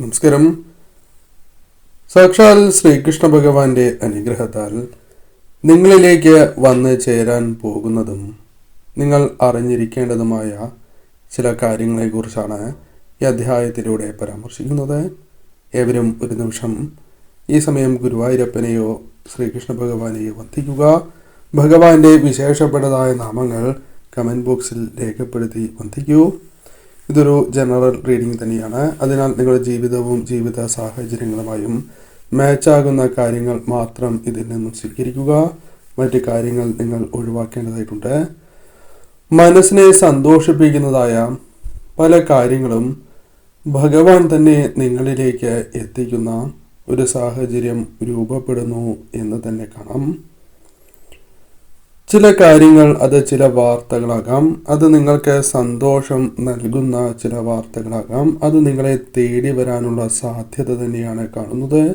നമസ്കാരം. സാക്ഷാൽ ശ്രീകൃഷ്ണ ഭഗവാന്റെ അനുഗ്രഹത്താൽ നിങ്ങളിലേക്ക് വന്ന് ചേരാൻ പോകുന്നതും നിങ്ങൾ അറിഞ്ഞിരിക്കേണ്ടതുമായ ചില കാര്യങ്ങളെക്കുറിച്ചാണ് ഈ അധ്യായത്തിലൂടെ പരാമർശിക്കുന്നത്. ഏവരും ഒരു നിമിഷം ഈ സമയം ഗുരുവായൂരപ്പനെയോ ശ്രീകൃഷ്ണ ഭഗവാനെയോ വന്ദിക്കുക. ഭഗവാന്റെ വിശേഷപ്പെട്ടതായ നാമങ്ങൾ കമന്റ് ബോക്സിൽ രേഖപ്പെടുത്തി വന്ദിക്കൂ. ഇതൊരു ജനറൽ റീഡിംഗ് തന്നെയാണ്. അതിനാൽ നിങ്ങളുടെ ജീവിതവും ജീവിത സാഹചര്യങ്ങളുമായും മാച്ചാകുന്ന കാര്യങ്ങൾ മാത്രം ഇതിൽ നിന്നും സ്വീകരിക്കുക. മറ്റു കാര്യങ്ങൾ നിങ്ങൾ ഒഴിവാക്കേണ്ടതായിട്ടുണ്ട്. മനസ്സിനെ സന്തോഷിപ്പിക്കുന്നതായ പല കാര്യങ്ങളും ഭഗവാൻ തന്നെ നിങ്ങളിലേക്ക് എത്തിക്കുന്ന ഒരു സാഹചര്യം രൂപപ്പെടുന്നു എന്ന് തന്നെ കാണാം. ചില കാര്യങ്ങൾ അത് ചില വാർത്തകളാകാം. അത് നിങ്ങൾക്ക് സന്തോഷം നൽകുന്ന ചില വാർത്തകളാകാം. അത് നിങ്ങളെ തേടി വരാനുള്ള സാധ്യത തന്നെയാണ് കാണുന്നത്.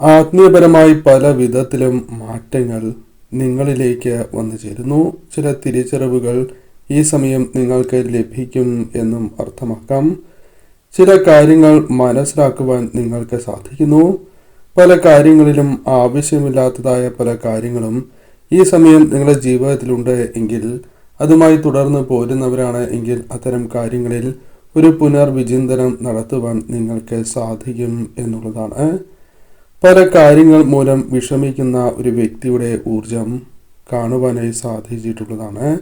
ആത്മീയപരമായി പല വിധത്തിലും മാറ്റങ്ങൾ നിങ്ങളിലേക്ക് വന്നു ചേരുന്നു. ചില തിരിച്ചറിവുകൾ ഈ സമയം നിങ്ങൾക്ക് ലഭിക്കും എന്നും അർത്ഥമാക്കാം. ചില കാര്യങ്ങൾ മനസ്സിലാക്കുവാൻ നിങ്ങൾക്ക് സാധിക്കുന്നു. പല കാര്യങ്ങളിലും ആവശ്യമില്ലാത്തതായ പല കാര്യങ്ങളും ഈ സമയം നിങ്ങളുടെ ജീവിതത്തിലുണ്ട് എങ്കിൽ അതുമായി തുടർന്ന് പോരുന്നവരാണ് എങ്കിൽ അത്തരം കാര്യങ്ങളിൽ ഒരു പുനർവിചിന്തനം നടത്തുവാൻ നിങ്ങൾക്ക് സാധിക്കും എന്നുള്ളതാണ്. പല കാര്യങ്ങൾ മൂലം വിഷമിക്കുന്ന ഒരു വ്യക്തിയുടെ ഊർജം കാണുവാനായി സാധിച്ചിട്ടുള്ളതാണ്.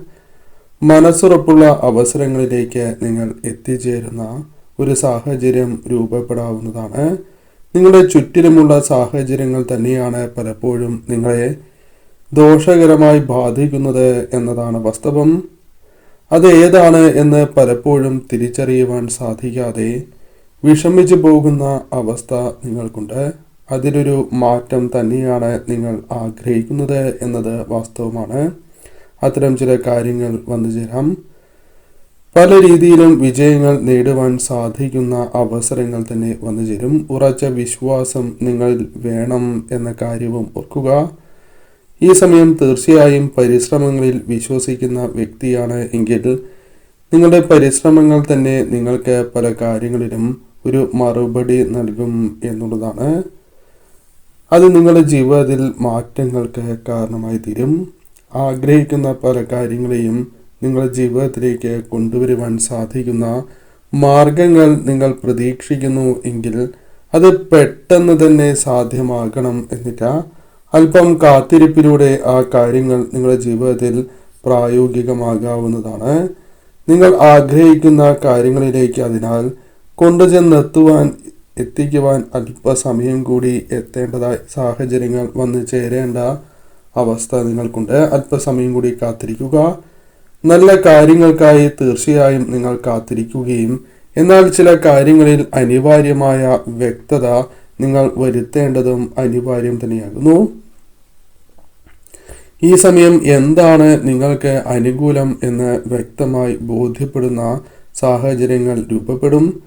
മനസ്സുറപ്പുള്ള അവസരങ്ങളിലേക്ക് നിങ്ങൾ എത്തിച്ചേരുന്ന ഒരു സാഹചര്യം രൂപപ്പെടാവുന്നതാണ്. നിങ്ങളുടെ ചുറ്റിലുമുള്ള സാഹചര്യങ്ങൾ തന്നെയാണ് പലപ്പോഴും നിങ്ങളെ ദോഷകരമായി ബാധിക്കുന്നത് എന്നതാണ് വാസ്തവം. അത് ഏതാണ് എന്ന് പലപ്പോഴും തിരിച്ചറിയുവാൻ സാധിക്കാതെ വിഷമിച്ചു പോകുന്ന അവസ്ഥ നിങ്ങൾക്കുണ്ട്. അതിലൊരു മാറ്റം തന്നെയാണ് നിങ്ങൾ ആഗ്രഹിക്കുന്നത് എന്നത് വാസ്തവമാണ്. അത്തരം ചില കാര്യങ്ങൾ വന്നു ചേരാം. പല രീതിയിലും വിജയങ്ങൾ നേടുവാൻ സാധിക്കുന്ന അവസരങ്ങൾ തന്നെ വന്നു ചേരും. ഉറച്ച വിശ്വാസം നിങ്ങൾ വേണം എന്ന കാര്യവും ഓർക്കുക. ഈ സമയം തീർച്ചയായും പരിശ്രമങ്ങളിൽ വിശ്വസിക്കുന്ന വ്യക്തിയാണ് എങ്കിൽ നിങ്ങളുടെ പരിശ്രമങ്ങൾ തന്നെ നിങ്ങൾക്ക് പല കാര്യങ്ങളിലും ഒരു മറുപടി നൽകും എന്നുള്ളതാണ്. അത് നിങ്ങളുടെ ജീവിതത്തിൽ മാറ്റങ്ങൾക്ക് കാരണമായി തീരും. ആഗ്രഹിക്കുന്ന പല കാര്യങ്ങളെയും നിങ്ങളുടെ ജീവിതത്തിലേക്ക് കൊണ്ടുവരുവാൻ സാധിക്കുന്ന മാർഗങ്ങൾ നിങ്ങൾ പ്രതീക്ഷിക്കുന്നു എങ്കിൽ അത് പെട്ടെന്ന് തന്നെ സാധ്യമാകണം എന്നില്ല. അല്പം കാത്തിരിപ്പിലൂടെ ആ കാര്യങ്ങൾ നിങ്ങളുടെ ജീവിതത്തിൽ പ്രായോഗികമാകാവുന്നതാണ്. നിങ്ങൾ ആഗ്രഹിക്കുന്ന കാര്യങ്ങളിലേക്ക് അതിനാൽ കൊണ്ടുചെന്നെത്തുവാൻ എത്തിക്കുവാൻ അല്പസമയം കൂടി എത്തേണ്ടതായ സാഹചര്യങ്ങൾ വന്നു ചേരേണ്ട അവസ്ഥ നിങ്ങൾക്കുണ്ട്. അല്പസമയം കൂടി കാത്തിരിക്കുക. നല്ല കാര്യങ്ങൾക്കായി തീർച്ചയായും നിങ്ങൾ കാത്തിരിക്കുകയും എന്നാൽ ചില കാര്യങ്ങളിൽ അനിവാര്യമായ വ്യക്തത നിങ്ങൾ വരുത്തേണ്ടതും അനിവാര്യം തന്നെയാകുന്നു. ഈ സമയം എന്താണ് നിങ്ങൾക്ക് അനുകൂലം എന്ന് വ്യക്തമായി ബോധ്യപ്പെടുന്ന സാഹചര്യങ്ങൾ രൂപപ്പെടും.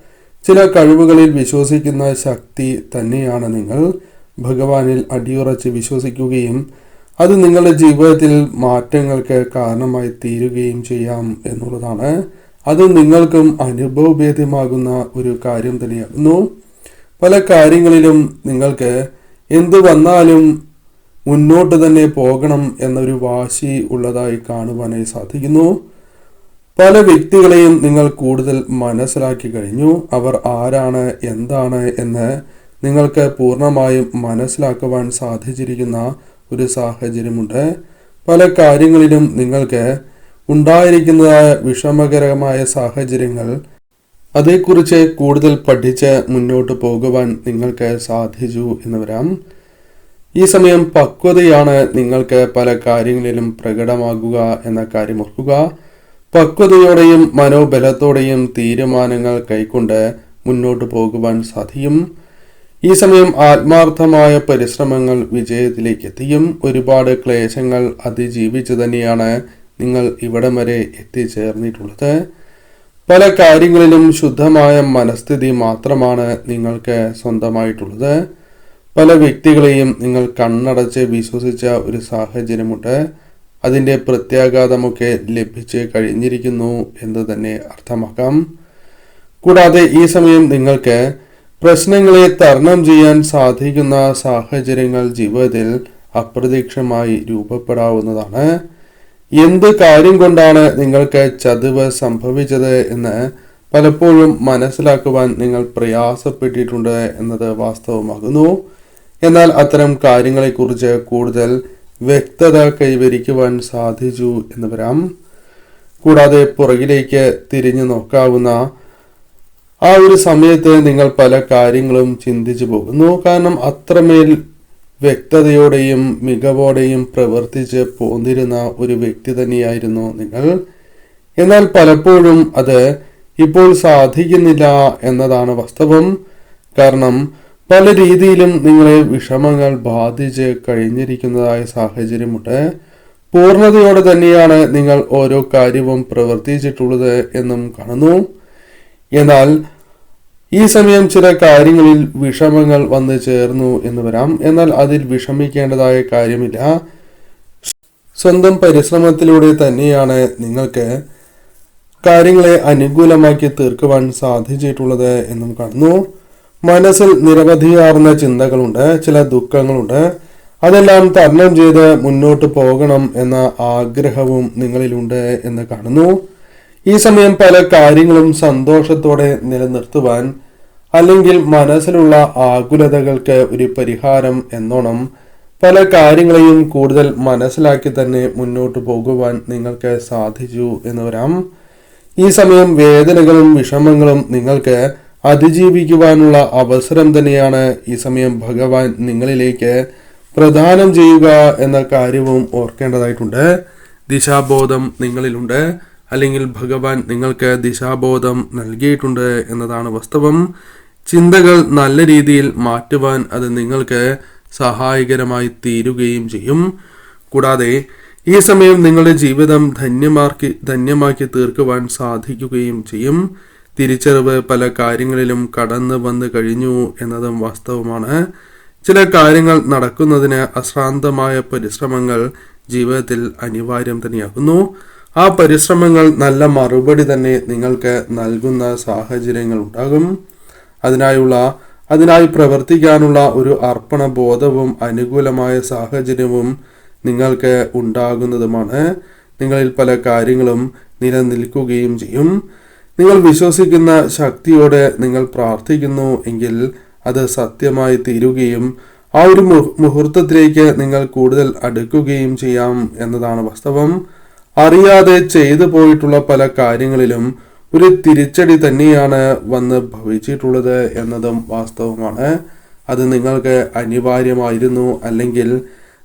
ചില കഴിവുകളിൽ വിശ്വസിക്കുന്ന ശക്തി തന്നെയാണ് നിങ്ങൾ. ഭഗവാനിൽ അടിയുറച്ച് വിശ്വസിക്കുകയും അത് നിങ്ങളുടെ ജീവിതത്തിൽ മാറ്റങ്ങൾക്ക് കാരണമായി തീരുകയും ചെയ്യാം എന്നുള്ളതാണ്. അത് നിങ്ങൾക്കും അനുഭവഭേദ്യമാകുന്ന ഒരു കാര്യം തന്നെയാകുന്നു. പല കാര്യങ്ങളിലും നിങ്ങൾക്ക് എന്തു വന്നാലും മുന്നോട്ട് തന്നെ പോകണം എന്നൊരു വാശി ഉള്ളതായി കാണുവാനായി സാധിക്കുന്നു. പല വ്യക്തികളെയും നിങ്ങൾ കൂടുതൽ മനസ്സിലാക്കി കഴിഞ്ഞു. അവർ ആരാണ് എന്താണ് എന്ന് നിങ്ങൾക്ക് പൂർണമായും മനസ്സിലാക്കുവാൻ സാധിച്ചിരിക്കുന്ന ഒരു സാഹചര്യമുണ്ട്. പല കാര്യങ്ങളിലും നിങ്ങൾക്ക് ഉണ്ടായിരിക്കുന്നതായ വിഷമകരമായ സാഹചര്യങ്ങൾ അതേക്കുറിച്ച് കൂടുതൽ പഠിച്ച് മുന്നോട്ട് പോകുവാൻ നിങ്ങൾക്ക് സാധിച്ചു എന്ന് വരാം. ഈ സമയം പക്വതയാണ് നിങ്ങൾക്ക് പല കാര്യങ്ങളിലും പ്രകടമാകുക എന്ന കാര്യം ഓർക്കുക. പക്വതയോടെയും മനോബലത്തോടെയും തീരുമാനങ്ങൾ കൈക്കൊണ്ട് മുന്നോട്ട് പോകുവാൻ സാധിക്കും. ഈ സമയം ആത്മാർത്ഥമായ പരിശ്രമങ്ങൾ വിജയത്തിലേക്ക് എത്തിയും ഒരുപാട് ക്ലേശങ്ങൾ അതിജീവിച്ചു തന്നെയാണ് നിങ്ങൾ ഇവിടം വരെ എത്തിച്ചേർന്നിട്ടുള്ളത്. പല കാര്യങ്ങളിലും ശുദ്ധമായ മനസ്ഥിതി മാത്രമാണ് നിങ്ങൾക്ക് സ്വന്തമായിട്ടുള്ളത്. പല വ്യക്തികളെയും നിങ്ങൾ കണ്ണടച്ച് വിശ്വസിച്ച ഒരു സാഹചര്യമുണ്ട്. അതിന്റെ പ്രത്യാഘാതമൊക്കെ ലഭിച്ച് കഴിഞ്ഞിരിക്കുന്നു എന്ന് തന്നെ അർത്ഥമാക്കാം. കൂടാതെ ഈ സമയം നിങ്ങൾക്ക് പ്രശ്നങ്ങളെ തരണം ചെയ്യാൻ സാധിക്കുന്ന സാഹചര്യങ്ങൾ ജീവിതത്തിൽ അപ്രതീക്ഷമായി രൂപപ്പെടാവുന്നതാണ്. എന്ത് കാര്യം കൊണ്ടാണ് നിങ്ങൾക്ക് ചതിവ് സംഭവിച്ചത് എന്ന് പലപ്പോഴും മനസ്സിലാക്കുവാൻ നിങ്ങൾ പ്രയാസപ്പെട്ടിട്ടുണ്ട് എന്നത് വാസ്തവമാകുന്നു. എന്നാൽ അത്തരം കാര്യങ്ങളെക്കുറിച്ച് കൂടുതൽ വ്യക്തത കൈവരിക്കുവാൻ സാധിച്ചു എന്ന് വരാം കൂടാതെ പുറകിലേക്ക് തിരിഞ്ഞു നോക്കാവുന്ന ആ ഒരു സമയത്ത് നിങ്ങൾ പല കാര്യങ്ങളും ചിന്തിച്ചു പോകുന്നു. കാരണം അത്രമേൽ വ്യക്തതയോടെയും മികവോടെയും പ്രവർത്തിച്ച് പോന്നിരുന്ന ഒരു വ്യക്തി തന്നെയായിരുന്നു നിങ്ങൾ. എന്നാൽ പലപ്പോഴും അത് ഇപ്പോൾ സാധിക്കുന്നില്ല എന്നതാണ് വാസ്തവം. കാരണം പല രീതിയിലും നിങ്ങളെ വിഷമങ്ങൾ ബാധിച്ച് കഴിഞ്ഞിരിക്കുന്നതായ സാഹചര്യമുണ്ട്. പൂർണതയോടെ തന്നെയാണ് നിങ്ങൾ ഓരോ കാര്യവും പ്രവർത്തിച്ചിട്ടുള്ളത് എന്നും കാണുന്നു. എന്നാൽ ഈ സമയം ചില കാര്യങ്ങളിൽ വിഷമങ്ങൾ വന്നു ചേർന്നു എന്ന് വരാം. എന്നാൽ അതിൽ വിഷമിക്കേണ്ടതായ കാര്യമില്ല. സ്വന്തം പരിശ്രമത്തിലൂടെ തന്നെയാണ് നിങ്ങൾക്ക് കാര്യങ്ങളെ അനുകൂലമാക്കി തീർക്കുവാൻ സാധിച്ചിട്ടുള്ളത് എന്നും കാണുന്നു. മനസ്സിൽ നിരവധിയാർന്ന ചിന്തകളുണ്ട് ചില ദുഃഖങ്ങളുണ്ട്. അതെല്ലാം തരണം ചെയ്ത് മുന്നോട്ട് പോകണം എന്ന ആഗ്രഹവും നിങ്ങളിലുണ്ട് എന്ന് കാണുന്നു. ഈ സമയം പല കാര്യങ്ങളും സന്തോഷത്തോടെ നിലനിർത്തുവാൻ അല്ലെങ്കിൽ മനസ്സിലുള്ള ആകുലതകൾക്ക് ഒരു പരിഹാരം എന്നോണം പല കാര്യങ്ങളെയും കൂടുതൽ മനസ്സിലാക്കി തന്നെ മുന്നോട്ട് പോകുവാൻ നിങ്ങൾക്ക് സാധിച്ചു എന്ന് വരാം. ഈ സമയം വേദനകളും വിഷമങ്ങളും നിങ്ങൾക്ക് അതിജീവിക്കുവാനുള്ള അവസരം തന്നെയാണ് ഈ സമയം ഭഗവാൻ നിങ്ങളിലേക്ക് പ്രദാനം ചെയ്യുക എന്ന കാര്യവും ഓർക്കേണ്ടതായിട്ടുണ്ട്. ദിശാബോധം നിങ്ങളിലുണ്ട്. അല്ലെങ്കിൽ ഭഗവാൻ നിങ്ങൾക്ക് ദിശാബോധം നൽകിയിട്ടുണ്ട് എന്നതാണ് വാസ്തവം. ചിന്തകൾ നല്ല രീതിയിൽ മാറ്റുവാൻ അത് നിങ്ങൾക്ക് സഹായകരമായി തീരുകയും ചെയ്യും. കൂടാതെ ഈ സമയം നിങ്ങളുടെ ജീവിതം ധന്യമാക്കി ധന്യമാക്കി തീർക്കുവാൻ സാധിക്കുകയും ചെയ്യും. തിരിച്ചറിവ് പല കാര്യങ്ങളിലും കടന്നു വന്നു കഴിഞ്ഞു എന്നതും വാസ്തവമാണ്. ചില കാര്യങ്ങൾ നടക്കുന്നതിന് അശ്രാന്തമായ പരിശ്രമങ്ങൾ ജീവിതത്തിൽ അനിവാര്യം തന്നെയാകുന്നു. ആ പരിശ്രമങ്ങൾ നല്ല മറുപടി തന്നെ നിങ്ങൾക്ക് നൽകുന്ന സാഹചര്യങ്ങൾ ഉണ്ടാകും. അതിനായുള്ള അതിനായി പ്രവർത്തിക്കാനുള്ള ഒരു അർപ്പണ ബോധവും അനുകൂലമായ സാഹചര്യവും നിങ്ങൾക്ക് ഉണ്ടാകുന്നതുമാണ്. നിങ്ങളിൽ പല കാര്യങ്ങളും നിലനിൽക്കുകയും ചെയ്യും. നിങ്ങൾ വിശ്വസിക്കുന്ന ശക്തിയോടെ നിങ്ങൾ പ്രാർത്ഥിക്കുന്നു എങ്കിൽ അത് സത്യമായി തീരുകയും ആ ഒരു മുഹൂർത്തത്തിലേക്ക് നിങ്ങൾ കൂടുതൽ അടുക്കുകയും ചെയ്യാം എന്നതാണ് വാസ്തവം. അറിയാതെ ചെയ്തു പോയിട്ടുള്ള പല കാര്യങ്ങളിലും ഒരു തിരിച്ചടി തന്നെയാണ് വന്ന് ഭവിച്ചിട്ടുള്ളത് എന്നതും വാസ്തവമാണ്. അത് നിങ്ങൾക്ക് അനിവാര്യമായിരുന്നു അല്ലെങ്കിൽ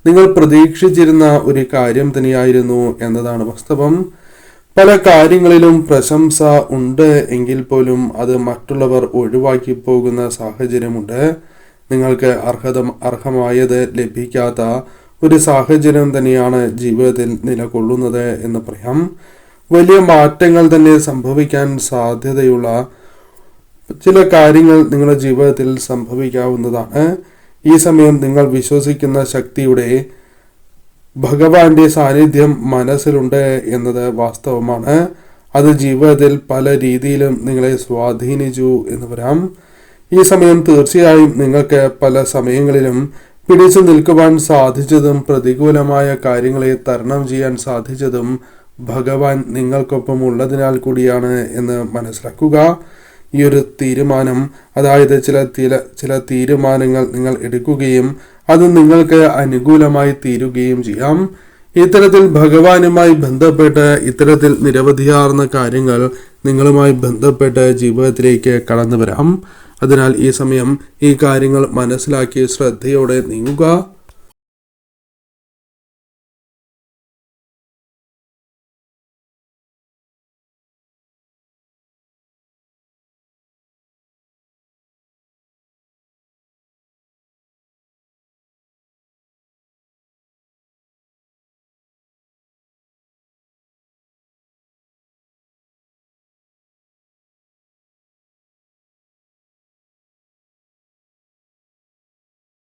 നിങ്ങൾ പ്രതീക്ഷിച്ചിരുന്ന ഒരു കാര്യം തന്നെയായിരുന്നു എന്നതാണ് വാസ്തവം. പല കാര്യങ്ങളിലും പ്രശംസ ഉണ്ട് എങ്കിൽ പോലും അത് മറ്റുള്ളവർ ഒഴിവാക്കി പോകുന്ന സാഹചര്യമുണ്ട്. നിങ്ങൾക്ക് അർഹത അർഹമായത് ലഭിക്കാത്ത ഒരു സാഹചര്യം തന്നെയാണ് ജീവിതത്തിൽ നിലകൊള്ളുന്നത് എന്ന് പറയാം. വലിയ മാറ്റങ്ങൾ തന്നെ സംഭവിക്കാൻ സാധ്യതയുള്ള ചില കാര്യങ്ങൾ നിങ്ങളുടെ ജീവിതത്തിൽ സംഭവിക്കാവുന്നതാണ്. ഈ സമയം നിങ്ങൾ വിശ്വസിക്കുന്ന ശക്തിയുടെ ഭഗവാന്റെ സാന്നിധ്യം മനസ്സിലുണ്ട് എന്നത് വാസ്തവമാണ്. അത് ജീവിതത്തിൽ പല രീതിയിലും നിങ്ങളെ സ്വാധീനിച്ചു എന്ന് വരാം. ഈ സമയം തീർച്ചയായും നിങ്ങൾക്ക് പല സമയങ്ങളിലും പിടിച്ചു നിൽക്കുവാൻ സാധിച്ചതും പ്രതികൂലമായ കാര്യങ്ങളെ തരണം ചെയ്യാൻ സാധിച്ചതും ഭഗവാൻ നിങ്ങൾക്കൊപ്പം ഉള്ളതിനാൽ കൂടിയാണ് എന്ന് മനസ്സിലാക്കുക. ഈ ഒരു തീരുമാനം അതായത് ചില ചില തീരുമാനങ്ങൾ നിങ്ങൾ എടുക്കുകയും അത് നിങ്ങൾക്ക് അനുകൂലമായി തീരുകയും ചെയ്യാം. ഇത്തരത്തിൽ ഭഗവാനുമായി ബന്ധപ്പെട്ട് ഇത്തരത്തിൽ നിരവധിയാർന്ന കാര്യങ്ങൾ നിങ്ങളുമായി ബന്ധപ്പെട്ട് ജീവിതത്തിലേക്ക് കടന്നു വരാം അതിനാൽ ഈ സമയം ഈ കാര്യങ്ങൾ മനസ്സിലാക്കി ശ്രദ്ധയോടെ നീങ്ങുക.